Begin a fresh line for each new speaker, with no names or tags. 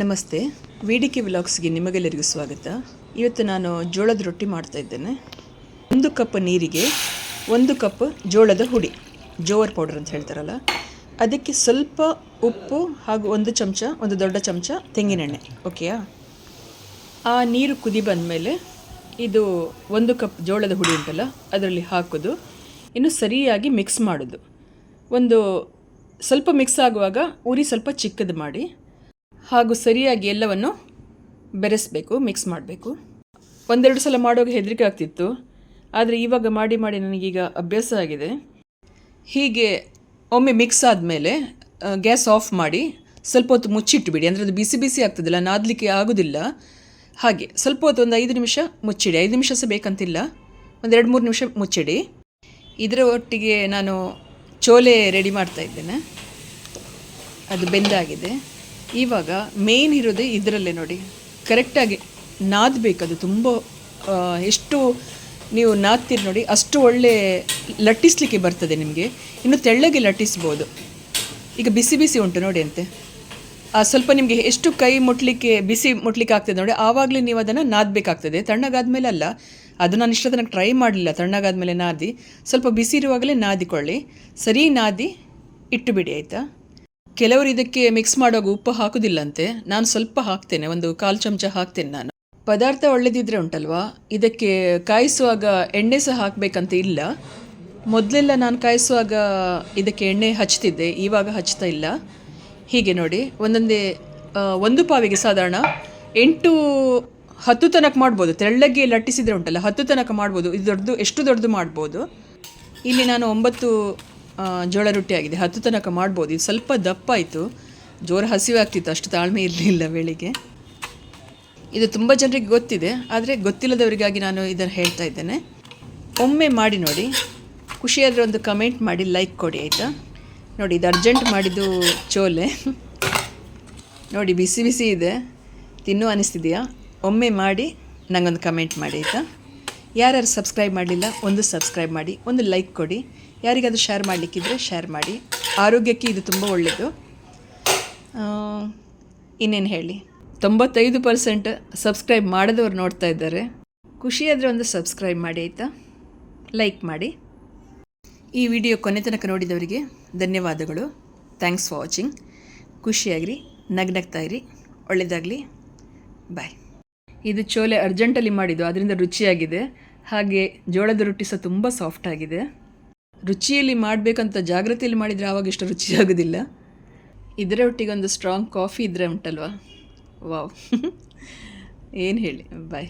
ನಮಸ್ತೆ. ವೇಡಿಕೆ ವಿಲಾಗ್ಸ್ಗೆ ನಿಮಗೆಲ್ಲರಿಗೂ ಸ್ವಾಗತ. ಇವತ್ತು ನಾನು ಜೋಳದ ರೊಟ್ಟಿ ಮಾಡ್ತಾ ಇದ್ದೇನೆ. ಒಂದು ಕಪ್ ನೀರಿಗೆ ಒಂದು ಕಪ್ ಜೋಳದ ಹುಡಿ, ಜೋವರ್ ಪೌಡರ್ ಅಂತ ಹೇಳ್ತಾರಲ್ಲ. ಅದಕ್ಕೆ ಸ್ವಲ್ಪ ಉಪ್ಪು ಹಾಗೂ ಒಂದು ಚಮಚ, ಒಂದು ದೊಡ್ಡ ಚಮಚ ತೆಂಗಿನೆಣ್ಣೆ ಓಕೆಯಾ ಆ ನೀರು ಕುದಿ ಬಂದ ಮೇಲೆ ಇದು ಒಂದು ಕಪ್ ಜೋಳದ ಹುಡಿ ಉಂಟಲ್ಲ, ಅದರಲ್ಲಿ ಹಾಕೋದು. ಇನ್ನು ಸರಿಯಾಗಿ ಮಿಕ್ಸ್ ಮಾಡೋದು. ಒಂದು ಸ್ವಲ್ಪ ಮಿಕ್ಸ್ ಆಗುವಾಗ, ಉರಿ ಸ್ವಲ್ಪ ಚಿಕ್ಕದು ಮಾಡಿ ಹಾಗೂ ಸರಿಯಾಗಿ ಎಲ್ಲವನ್ನು ಬೆರೆಸಬೇಕು ಮಿಕ್ಸ್ ಮಾಡಬೇಕು. ಒಂದೆರಡು ಸಲ ಮಾಡುವಾಗ ಹೆದರಿಕೆ ಆಗ್ತಿತ್ತು. ಆದರೆ ಇವಾಗ ಮಾಡಿ ಮಾಡಿ ನನಗೀಗ ಅಭ್ಯಾಸ ಆಗಿದೆ. ಹೀಗೆ ಒಮ್ಮೆ ಮಿಕ್ಸ್ ಆದಮೇಲೆ ಗ್ಯಾಸ್ ಆಫ್ ಮಾಡಿ ಸ್ವಲ್ಪ ಹೊತ್ತು ಮುಚ್ಚಿಟ್ಟುಬಿಡಿ ಅಂದರೆ ಅದು ಬಿಸಿ ಬಿಸಿ ಆಗ್ತದಲ್ಲ, ನಾದಲಿಕ್ಕೆ ಆಗೋದಿಲ್ಲ. ಹಾಗೆ ಸ್ವಲ್ಪ ಹೊತ್ತು ಒಂದು ಐದು ನಿಮಿಷ ಮುಚ್ಚಿಡಿ. ಐದು ನಿಮಿಷ ಸಹ ಬೇಕಂತಿಲ್ಲ. ಒಂದು ಎರಡು ಮೂರು ನಿಮಿಷ ಮುಚ್ಚಿಡಿ. ಇದರ ಒಟ್ಟಿಗೆ ನಾನು ಚೋಲೆ ರೆಡಿ ಮಾಡ್ತಾ ಇದ್ದೇನೆ. ಅದು ಬೆಂದಾಗಿದೆ. ಇವಾಗ ಮೇನ್ ಇರೋದೇ ಇದರಲ್ಲೇ ನೋಡಿ. ಕರೆಕ್ಟಾಗಿ ನಾದಬೇಕದು ತುಂಬ ಎಷ್ಟು ನೀವು ನಾದ್ತೀರಿ ನೋಡಿ, ಅಷ್ಟು ಒಳ್ಳೆ ಲಟ್ಟಿಸ್ಲಿಕ್ಕೆ ಬರ್ತದೆ ನಿಮಗೆ. ಇನ್ನು ತೆಳ್ಳಗೆ ಲಟ್ಟಿಸ್ಬೋದು. ಈಗ ಬಿಸಿ ಬಿಸಿ ಉಂಟು ನೋಡಿ ಅಂತೆ. ಸ್ವಲ್ಪ ನಿಮಗೆ ಎಷ್ಟು ಕೈ ಮುಟ್ಲಿಕ್ಕೆ, ಬಿಸಿ ಮುಟ್ಲಿಕ್ಕೆ ಆಗ್ತದೆ ನೋಡಿ, ಆವಾಗಲೇ ನೀವು ಅದನ್ನು ನಾದಬೇಕಾಗ್ತದೆ. ತಣ್ಣಗಾದ್ಮೇಲೆ ಅಲ್ಲ, ಅದು ನಾನು ಇಷ್ಟ ತನಕ ಟ್ರೈ ಮಾಡಲಿಲ್ಲ, ತಣ್ಣಗಾದ್ಮೇಲೆ ನಾದಿ. ಸ್ವಲ್ಪ ಬಿಸಿ ಇರುವಾಗಲೇ ನಾದಿಕೊಳ್ಳಿ. ಸರಿ ನಾದಿ ಇಟ್ಟುಬಿಡಿ ಆಯಿತಾ? ಕೆಲವರು ಇದಕ್ಕೆ ಮಿಕ್ಸ್ ಮಾಡುವಾಗ ಉಪ್ಪು ಹಾಕುದಿಲ್ಲಂತೆ ನಾನು ಸ್ವಲ್ಪ ಹಾಕ್ತೇನೆ, ಒಂದು ಕಾಲು ಚಮಚ ಹಾಕ್ತೇನೆ ನಾನು. ಪದಾರ್ಥ ಒಳ್ಳೆದಿದ್ರೆ ಉಂಟಲ್ವಾ? ಇದಕ್ಕೆ ಕಾಯಿಸುವಾಗ ಎಣ್ಣೆ ಸಹ ಹಾಕಬೇಕಂತ ಇಲ್ಲ. ಮೊದಲೆಲ್ಲ ನಾನು ಕಾಯಿಸುವಾಗ ಇದಕ್ಕೆ ಎಣ್ಣೆ ಹಚ್ತಿದ್ದೆ, ಇವಾಗ ಹಚ್ತಾ ಇಲ್ಲ. ಹೀಗೆ ನೋಡಿ, ಒಂದೊಂದೇ ಒಂದು ಪಾವಿಗೆ ಸಾಧಾರಣ ಎಂಟು, ಹತ್ತು ತನಕ ಮಾಡ್ಬೋದು. ತೆಳ್ಳಗೆ ಲಟ್ಟಿಸಿದ್ರೆ ಉಂಟಲ್ಲ, ಹತ್ತು ತನಕ ಮಾಡ್ಬೋದು. ಇದು ದೊಡ್ಡದು, ಎಷ್ಟು ದೊಡ್ಡದು ಮಾಡ್ಬೋದು? ಇಲ್ಲಿ ನಾನು ಒಂಬತ್ತು ಜೋಳ ರೊಟ್ಟಿ ಆಗಿದೆ. ಹತ್ತು ತನಕ ಮಾಡ್ಬೋದು. ಇದು ಸ್ವಲ್ಪ ದಪ್ಪ ಆಯಿತು. ಜೋರು ಹಸಿವೆ ಆಗ್ತಿತ್ತು. ಅಷ್ಟು ತಾಳ್ಮೆ ಇರಲಿಲ್ಲ ಬೆಳಿಗ್ಗೆ. ಇದು ತುಂಬ ಜನರಿಗೆ ಗೊತ್ತಿದೆ. ಆದರೆ ಗೊತ್ತಿಲ್ಲದವರಿಗಾಗಿ ನಾನು ಇದನ್ನು ಹೇಳ್ತಾ ಇದ್ದೇನೆ. ಒಮ್ಮೆ ಮಾಡಿ ನೋಡಿ. ಖುಷಿಯಾದರೆ ಒಂದು ಕಮೆಂಟ್ ಮಾಡಿ ಲೈಕ್ ಕೊಡಿ, ಆಯಿತಾ? ನೋಡಿ, ಇದು ಅರ್ಜೆಂಟ್ ಮಾಡಿದ್ದು ಚೋಲೆ. ನೋಡಿ, ಬಿಸಿ ಬಿಸಿ ಇದೆ. ತಿನ್ನು ಅನಿಸ್ತಿದೆಯಾ? ಒಮ್ಮೆ ಮಾಡಿ ನನಗೊಂದು ಕಮೆಂಟ್ ಮಾಡಿ, ಆಯಿತಾ? ಯಾರ್ಯಾರು ಸಬ್ಸ್ಕ್ರೈಬ್ ಮಾಡಲಿಲ್ಲ, ಒಂದು ಸಬ್ಸ್ಕ್ರೈಬ್ ಮಾಡಿ, ಒಂದು ಲೈಕ್ ಕೊಡಿ. ಯಾರಿಗಾದ್ರೂ ಶೇರ್ ಮಾಡಲಿಕ್ಕಿದ್ರೆ ಶೇರ್ ಮಾಡಿ. ಆರೋಗ್ಯಕ್ಕೆ ಇದು ತುಂಬ ಒಳ್ಳೆಯದು ಇನ್ನೇನು ಹೇಳಿ? ತೊಂಬತ್ತೈದು ಪರ್ಸೆಂಟ್ ಸಬ್ಸ್ಕ್ರೈಬ್ ಮಾಡದವ್ರು ನೋಡ್ತಾ ಇದ್ದಾರೆ. ಖುಷಿಯಾದರೆ ಒಂದು ಸಬ್ಸ್ಕ್ರೈಬ್ ಮಾಡಿ ಆಯಿತಾ? ಲೈಕ್ ಮಾಡಿ. ಈ ವಿಡಿಯೋ ಕೊನೆ ತನಕ ನೋಡಿದವರಿಗೆ ಧನ್ಯವಾದಗಳು. ಥ್ಯಾಂಕ್ಸ್ ಫಾರ್ ವಾಚಿಂಗ್ ಖುಷಿಯಾಗಿರಿ, ನಗ್ನಗ್ತಾ ಇರಿ. ಒಳ್ಳೆಯದಾಗಲಿ ಬಾಯ್ ಇದು ಚೋಲೆ ಅರ್ಜೆಂಟಲ್ಲಿ ಮಾಡಿದ್ದು ಅದರಿಂದ ರುಚಿಯಾಗಿದೆ. ಹಾಗೆ ಜೋಳದ ರೊಟ್ಟಿ ಸಹ ತುಂಬ ಸಾಫ್ಟ್ ಆಗಿದೆ. ರುಚಿಯಲ್ಲಿ ಮಾಡಬೇಕಂತ ಜಾಗ್ರತೆಯಲ್ಲಿ ಮಾಡಿದರೆ ಆವಾಗ ಇಷ್ಟು ರುಚಿಯಾಗೋದಿಲ್ಲ ಇದರ ಒಟ್ಟಿಗೆ ಒಂದು ಸ್ಟ್ರಾಂಗ್ ಕಾಫಿ ಇದ್ದರೆ ಉಂಟಲ್ವಾ? ವಾವ್ ಏನು ಹೇಳಿ ಬಾಯ್